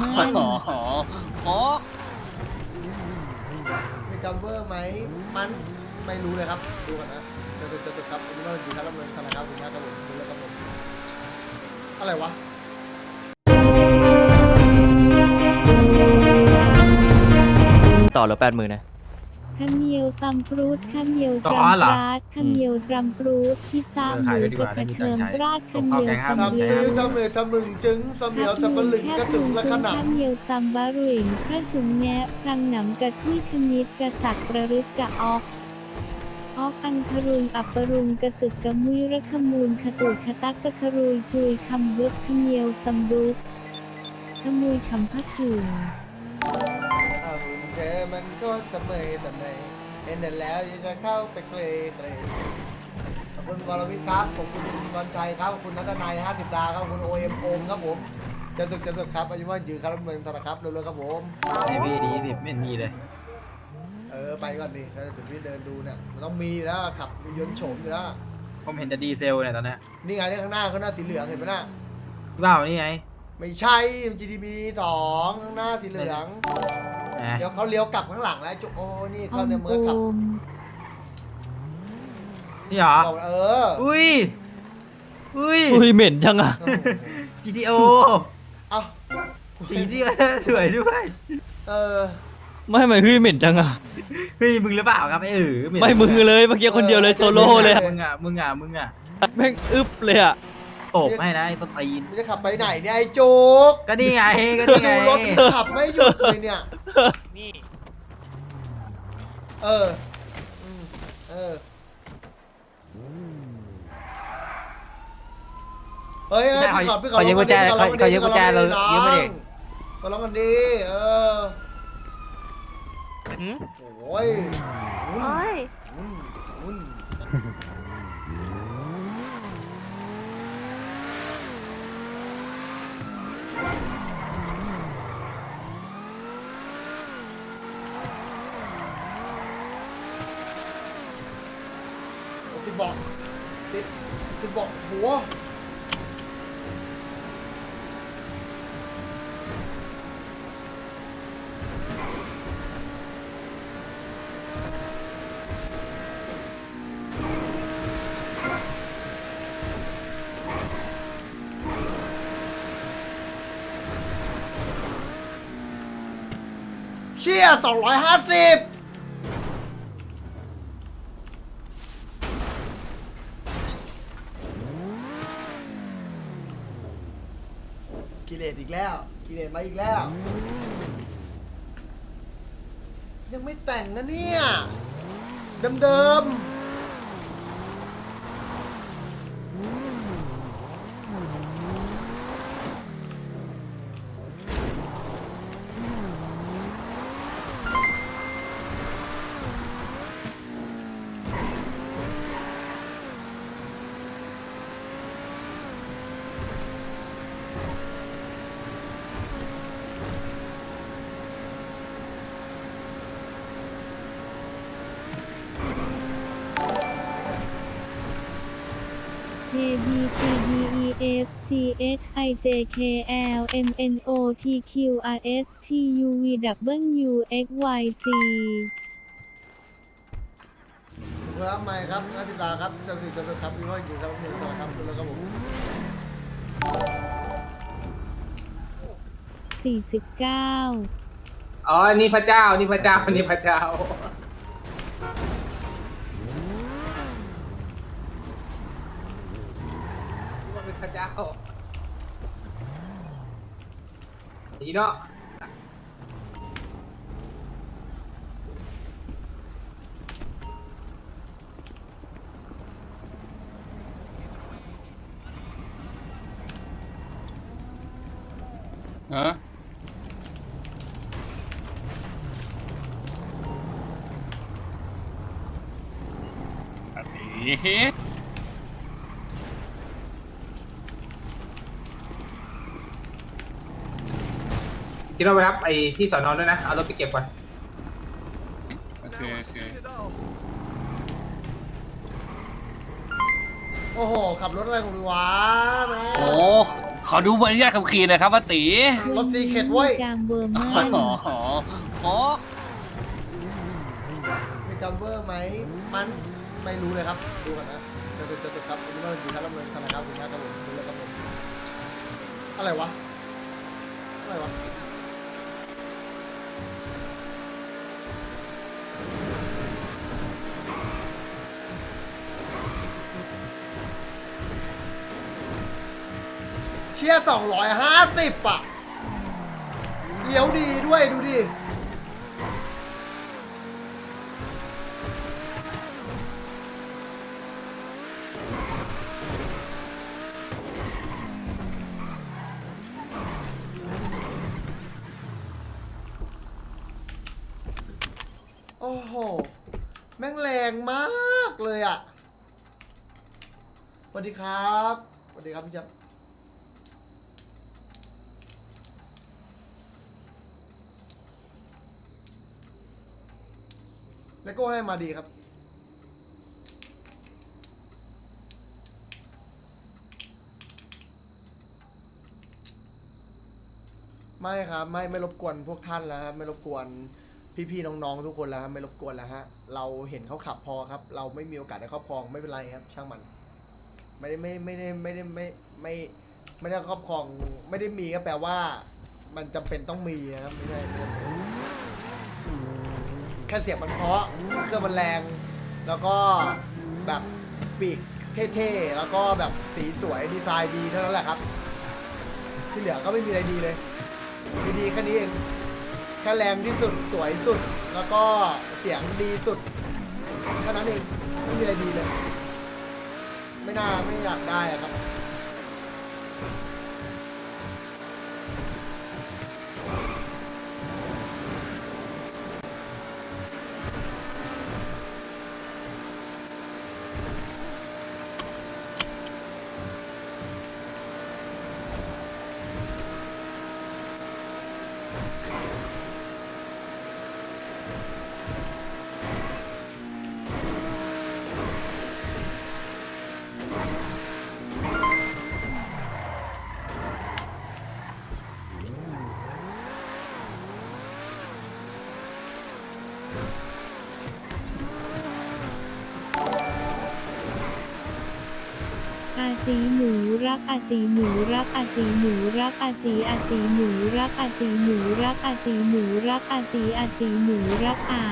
อ๋ออ๋อมีกัมเวอร์ไหมมันไม่รู้เลยครับ ดูกันนะจะจะจะจะครับอันนี้ว่าอยู่ท่าละเมืองธนาคารคุณนะครับผมดูแล้วครับผมอะไรวะต่อเหลือแปดหมื่นนะ ข้าวเหนียวตำปรูดข้าวเหนียวต่อตำเหรอปราดข้าวเหนียวตำปรูดพิซซ่าเออหขายมูด้วยดีกกระว่ากระเชิมได้มีตังค์ใช้ราดส่ข้าวงเหเข้านียวแกงห้าตำทำเลืตื้ออทำมือทำมึงจึงสำเหนียวสับปะหลึงกระจุงและขนข้าวเหนียวซัมบารุยพระสุงแงะพรังหนำกะทุยขมิดกะสักประรึกกะออกออกอังครุงอัปปรุงกะสึกกะมุยระขมูลขตุขตักกะครุยจุยคำเวบขเหนียวซัมดุกขมุยคำพักถึงำอ้าวหุ่น เธอมันก็เสมยเสมยเห็นแต่แล้วยังจะเข้าไปเคลยเคลยขอบคุณวรวิทย์ครับขอบคุณวันชัยครับขอบคุณนัทนาย50 ดาวครับขอบคุณโอเอ็มโอมครับผมจะสุขจะสุขครับอายุว่ายืนครับเมืองธนาคารเร็วๆครับผมไอพี่ดีสิไม่เห็นมีเลย เออไปก่อนดิแล้วเดี๋ยวพี่เดินดูเนี่ยมันต้องมีอยู่แล้วขับยนต์โฉมอยู่แล้วผมเห็นแต่ดีเซลเนี่ยตอนเนี้ยนี่ไงเนี่ยข้างหน้าข้างหน้าสีเหลืองเห็นไหมน่ะพี่บ่าวนี่ไง ไม่ใช่ GTB สองข้างหน้าสีเหลือง แหมเดี๋ยวเขาเลี้ยวกลับข้างหลังแล้วจุโอ้นี่อเขาอมเนี่ยโอเมื่อขับมนี่เหรอบอกเอออุ้ย อุ้ย อุ้ยเหม็นจังอะโอ้โห GTO เอ้าสีที่สวยด้วย เออ ไม่ไม่เฮ้ยเหม็นจังอะเฮ้ยมึงหรือเปล่าครับไอเออเหนไม่มึงเลยเมื่อกี้คนเดียวเลยโซโล่เลยอะมึงอะมึงอะมึงอะ แม่งอึ๊บเลยอะ ตบให้นะไอ้สตีนไม่ได้ขับไปไหนเนี่ยไอ้โจ๊กก็นี่ไง ก็นี่ไง ดูรถขับไม่หยุดเลยเนี่ย นี่เอออืมเออเฮ้ยไม่ใช่พี่ขอพี่ขอเขายืมกุญแจร้องเขาเขายืมกุญแจเราน้องยืมไม่ได้มาร้องกันดีเออ หืมโอ้ยวุ่นโอ้ยวุ่นวุ่น เบาะติดติดบอกหัวเชี่ย250 มาอีกแล้ว ยังไม่แต่งนะเนี่ย เดิมๆ B C D E F G H I J K L M N O P Q R S T U V W X Y Z เพื่อใหม่ครับนาติตาครับเจ้าสิเจ้าสิครับพี่ว่าอยู่ครับมือต่อครับแล้วก็ผม49อ๋อ นี่พระเจ้า นี่พระเจ้า นี่พระเจ้า พระเจ้าดีเนาะฮะอันนี้ ที่เราไปรับไอ้ที่สอนอนด้วยนะ เอารถไปเก็บก่อน โอเคโอเคโอ้โห ขับรถอะไรของมึงวะแม่โอ้ขอดูใบอนุญาตขับขี่หนะครับป้าตีรถซีเคทเว้ยจามเบอร์อ๋มาอขอขอมีจัมเบอร์ไหม มันไม่รู้เลยครับ ดูกันนะจะจะจะจะครับวันนี้เราอยู่ท่ารับเงินธนาคารคุณนะครับผมดูแล้วครับผมอะไรวะ อะไรวะ เชียร์สองร้อยห้าสิบอะเลี้ยวดีด้วยดูดิ อ้โห แม่งแรงมากเลยอะสวัสดีครับสวัสดีครับพี่จับเลโก้ให้มาดีครับ ไม่ครับ ไม่ไม่รบกวนพวกท่านแล้วครับ ไม่รบกวน พี่ๆน้องๆทุกคนแล้วไม่รบกวนแล้วฮะเราเห็นเขาขับพอครับ เราไม่มีโอกาสได้ครอบครองไม่เป็นไรครับ ช่างมัน ไม่ได้ไม่ไม่ได้ไม่ได้ไม่ไม่ไม่ได้ครอบครองไม่ได้มีก็แปลว่า มันจำเป็นต้องมีนะครับไม่ใช่ไม่จำเป็นแค่เสียงมันเพราะเครื่องมันแรง แล้วก็แบบปีกเท่ๆแล้วก็แบบสีสวยดีไซน์ดีเท่านั้นแหละครับ ที่เหลือก็ไม่มีอะไรดีเลยดีๆแค่นี้เอง ค่แรงที่สุดสวยสุด แล้วก็เสียงดีสุดแค่นั้นเองไม่มีอะไรดีเลย ไม่น่าไม่อยากได้อะครับ อาสีหนูรักอาสีหนูรักอาสีหนูรักอาสีอาสีหนูรักอาสีหนูรักอาสีหนูรักอาสีอาสีหนูรักอา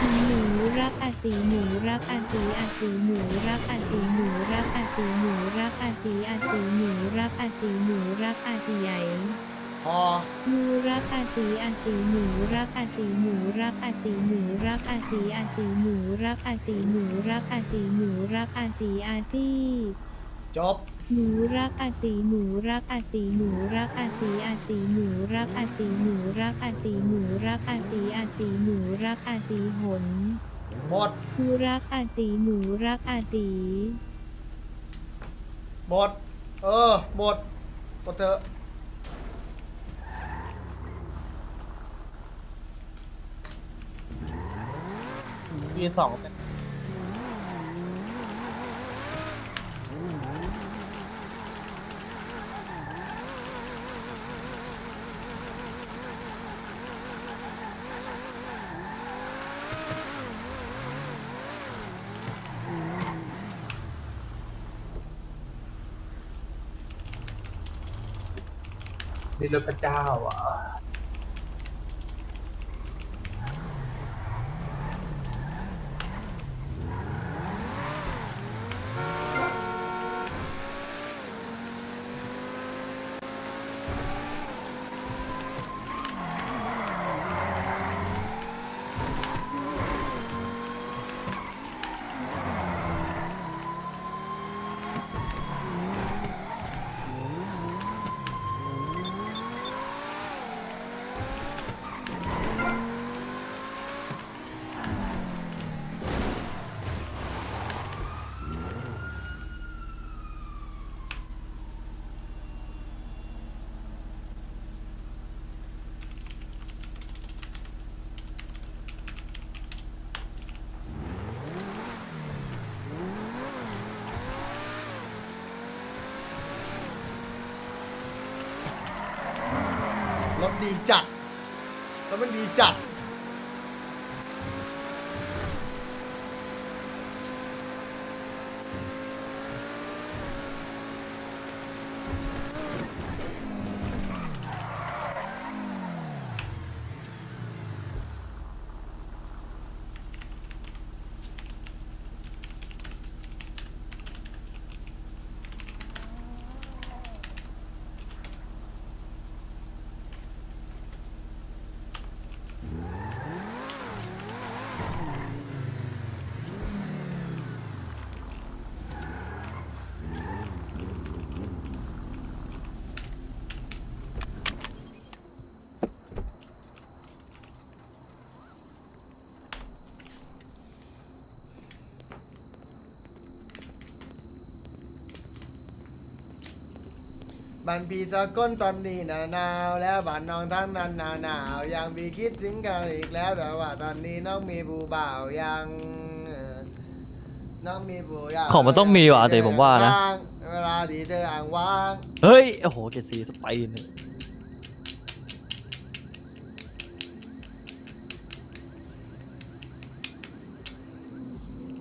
สีหนูรักอาสีหนูรักอาสีอาสีหนูรักอาสีหนูรักอาสีหนูรักอาสีอาสีหนูรักอาสีหนูรักอาสีใหญ่ พอหมูรักอาสีอาสีหมูรักอาสีหมูรักอาสีหมูรักอาสีอาสีหมูรักอาสีหมูรักอาสีหมูรักอาสีอาสีจบหมูรักอาสีหมูรักอาสีหมูรักอาสีอาสีหมูรักอาสีหมูรักอาสีหมูรักอาสีอาสีหมูรักอาสีหนหมดหมูรักอาสีหมูรักอาสีหมดเออหมดหมดเถอะ ปีสองนี่รถพระเจ้าอะ ดีจัด แล้วมันดีจัด บันพีสะก้นตอนนี้หนาหนาวแล้วบ้านน้องทั้งนั้นหนาหนาวยังมีคิดถึงกันอีกแล้วแต่ว่าตอนนี้น้องมีบูบ่าวยังเอ่อน้องมีบูยังของมันต้องมีว่ะแต่ผมว่านะ เวลาที่เธออ่างว่าง เฮ้ย โอ้โหเจ็ดสีสไปน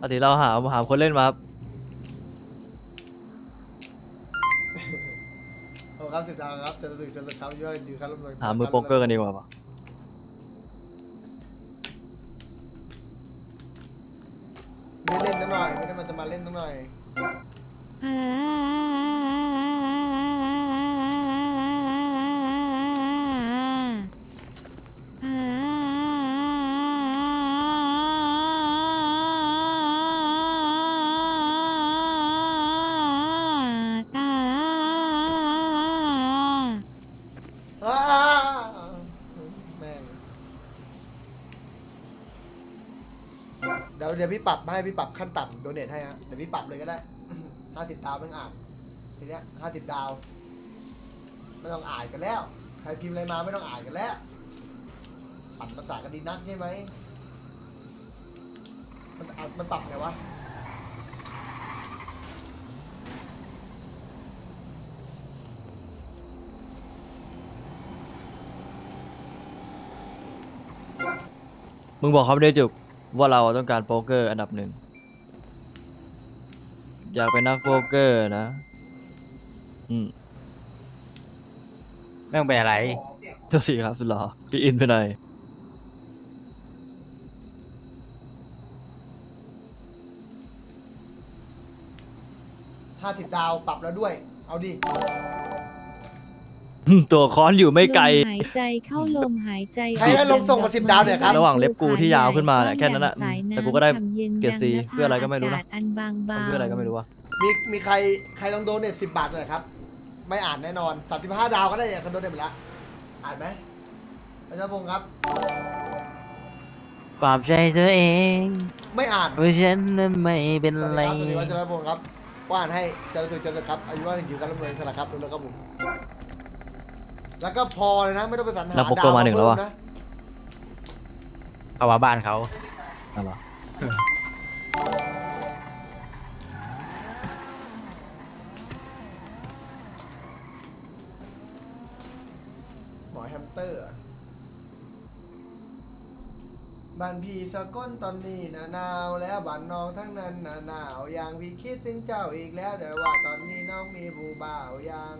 ปกติเราหาหาคนเล่นมาครับ ครับสิทธาครับจะรู้สึกจะรู้สึกครับย่อยดีครับรบกวนหามือโป๊กเกอร์กันดีกว่าปะไม่เล่นนิดหน่อยไม่ได้มันจะมาเล่นนิดหน่อยอ่า ดี๋ยวเดี๋ยวพี่ปรับให้พี่ปรับขั้นต่ำโดเนทให้ฮะเดี๋ยวพี่ปรับเลยก็ได้ ห้าสิบดาวไม่ต้องอ่านทีเนี้ยห้าสิบดาว ไม่ต้องอ่านกันแล้ว ใครพิมพ์อะไรมาไม่ต้องอ่านกันแล้วปั่นภาษากันดีนักใช่ไหมมันอ่านมันปรับไงวะมึงบอกเขาไม่ได้จุก ว่าเราต้องการโป๊กเกอร์อันดับหนึ่ง อยากเป็นนักโป๊กเกอร์นะ อืมแม่งเป็นอะไร เจ้าสีครับสุดหล่อพี่อินไปหน่อยห้าสิบดาวปรับแล้วด้วย เอาดิ ตัวค้อนอยู่ไม่ไกลลมหายใจเข้าลมหายใจใครได้ลงส่งมา10ดาวเนี่ยครับ ระหว่างเล็บกูที่ยาวขึ้นมาเนี่ยแค่นั้นแหละสายแต่กูก็ได้น้ำฉ่ำย็นเกรด C ดังหน้าเพื่ออะไรก็ไม่รู้นะากาศอันบางเบามันคืออะไรก็ไม่รู้ว่ามีมีใครใครลองโดเนทสิบบาทหน่อยครับ ไม่อ่านแน่นอนสามสิบห้าดาวก็ได้เนี่ยคนโดเนทไปละอ่านไหมอาจารย์พงศ์ครับปรับใจตัวเองไม่อ่านว่าฉันนั้นไม่เป็นสวัสไรดีครับสวัสดีครับอาจารย์พงศ์ครับว่าอ่านให้อาจารย์สุขอาจารย์ครับอายุว่าถึงการรับเงินสละครับดูแล้วครับผม แล้วก็พอเลยนะไม่ต้องไปสรรหาแล้วโปรดาโกวมาหนึ่งแล้ววะเพิ่มนะเขาว่าบ้านเขาอะไรอหมอแฮมสเตอร์อะบ้านพี่สะก้นตอนนี้หนาหนาวแล้วบ้านน้องทั้งนั้นหนาหนาวอย่างพี่คิดถึงเจ้าอีกแล้วแต่ว่าตอนนี้น้องมีบูบ่าวยัง